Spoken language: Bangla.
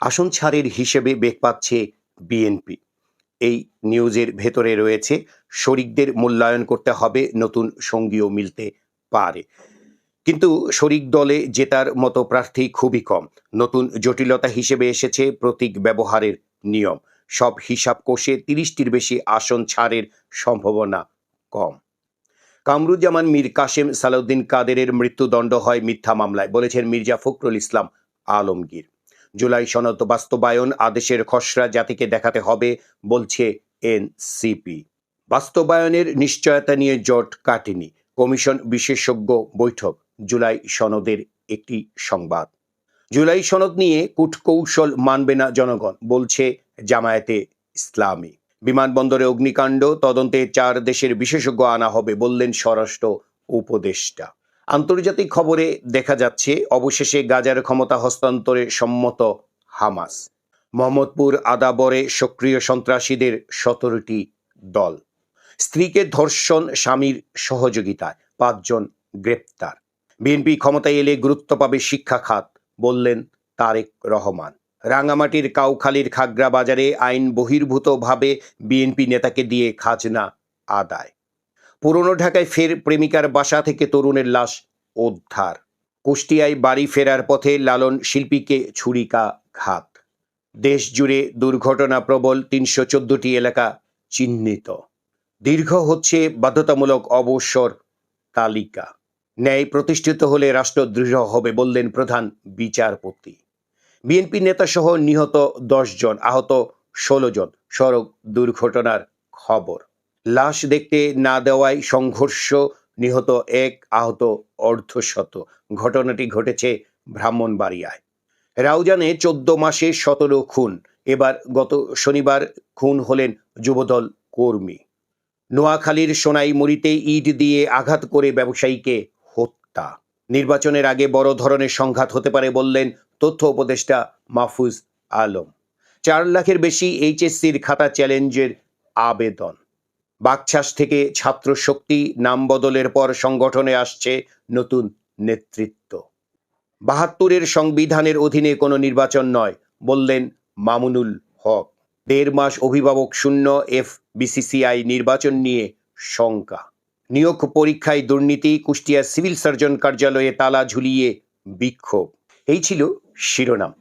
আসন ছাড়ের হিসেবে বেগ পাচ্ছে বিএনপি। এই নিউজের ভেতরে রয়েছে, শরিকদের মূল্যায়ন করতে হবে, নতুন সঙ্গীও মিলতে পারে। কিন্তু শরিক দলে জেতার মতো প্রার্থী খুবই কম। নতুন জটিলতা হিসেবে এসেছে প্রতীক ব্যবহারের নিয়ম। সব হিসাব কষে তিরিশটির বেশি আসন ছাড়ের সম্ভাবনা কম। কামরুজ্জামান মীর কাশেম সালাউদ্দিন কাদেরের মৃত্যুদণ্ড হয় মিথ্যা মামলায়, বলেছেন মির্জা ফখরুল ইসলাম আলমগীর। জুলাই সনদ বাস্তবায়ন আদেশের খসড়া জাতিকে দেখাতে হবে, বলছে এনসিপি। বাস্তবায়নের নিশ্চয়তা নিয়ে জট কাটেনি। কমিশন বিশেষজ্ঞ বৈঠক, জুলাই সনদের একটি সংবাদ। জুলাই সনদ নিয়ে কূটকৌশল মানবে না জনগণ, বলছে জামায়াতে ইসলামী। বিমানবন্দরে অগ্নিকাণ্ড, তদন্তে চার দেশের বিশেষজ্ঞ আনা হবে বললেন স্বরাষ্ট্র উপদেষ্টা। আন্তর্জাতিক খবরে দেখা যাচ্ছে, অবশেষে গাজার ক্ষমতা হস্তান্তরে সম্মত হামাস। মোহাম্মদপুর আদাবরে সক্রিয় সন্ত্রাসীদের সতেরোটি দল। স্ত্রীকে ধর্ষণ স্বামীর সহযোগিতায় পাঁচজন গ্রেপ্তার। বিএনপি ক্ষমতায় এলে গুরুত্ব পাবে শিক্ষা খাত, বললেন তারেক রহমান। রাঙামাটির কাউখালীর খাগড়া বাজারে আইন বহির্ভূতভাবে বিএনপি নেতাকে দিয়ে খাজনা আদায়। পুরনো ঢাকায় ফের প্রেমিকার বাসা থেকে তরুণের লাশ উদ্ধার। কুষ্টিয়ায় বাড়ি ফেরার পথে লালন শিল্পীকে ছুরিকা ঘাত। দেশ জুড়ে দুর্ঘটনা প্রবল তিনশো চোদ্দটি এলাকা চিহ্নিত। দীর্ঘ হচ্ছে বাধ্যতামূলক অবসর তালিকা। ন্যায় প্রতিষ্ঠিত হলে রাষ্ট্র দৃঢ় হবে বললেন প্রধান বিচারপতি। বিএনপি নেতা সহ নিহত দশ জন, আহত ষোলো জন। সড়ক দুর্ঘটনার খবর। লাশ দেখতে না দেওয়ায় সংঘর্ষ নিহত এক আহত অর্ধশত। ঘটনাটি ঘটেছে ব্রাহ্মণবাড়িয়ায়। রাউজানে চোদ্দ মাসে সতেরো খুন। এবার গত শনিবার খুন হলেন যুবদল কর্মী। নোয়াখালীর সোনাইমুড়িতে ইট দিয়ে আঘাত করে ব্যবসায়ীকে হত্যা। নির্বাচনের আগে বড় ধরনের সংঘাত হতে পারে বললেন তথ্য উপদেষ্টা মাহফুজ আলম। চার লাখের বেশি এইচএসসির খাতা চ্যালেঞ্জের আবেদন। বাকছাস থেকে ছাত্র শক্তি নাম বদলের পর সংগঠনে আসছে নতুন নেতৃত্ব। বাহাত্তরের সংবিধানের অধীনে কোনো নির্বাচন নয়, বললেন মামুনুল হক। দেড় মাস অভিভাবক শূন্য এফ বিসিসিআই নির্বাচন নিয়ে শঙ্কা। নিয়োগ পরীক্ষায় দুর্নীতি কুষ্টিয়া সিভিল সার্জন কার্যালয়ে তালা ঝুলিয়ে বিক্ষোভ। এই ছিল শিরোনাম।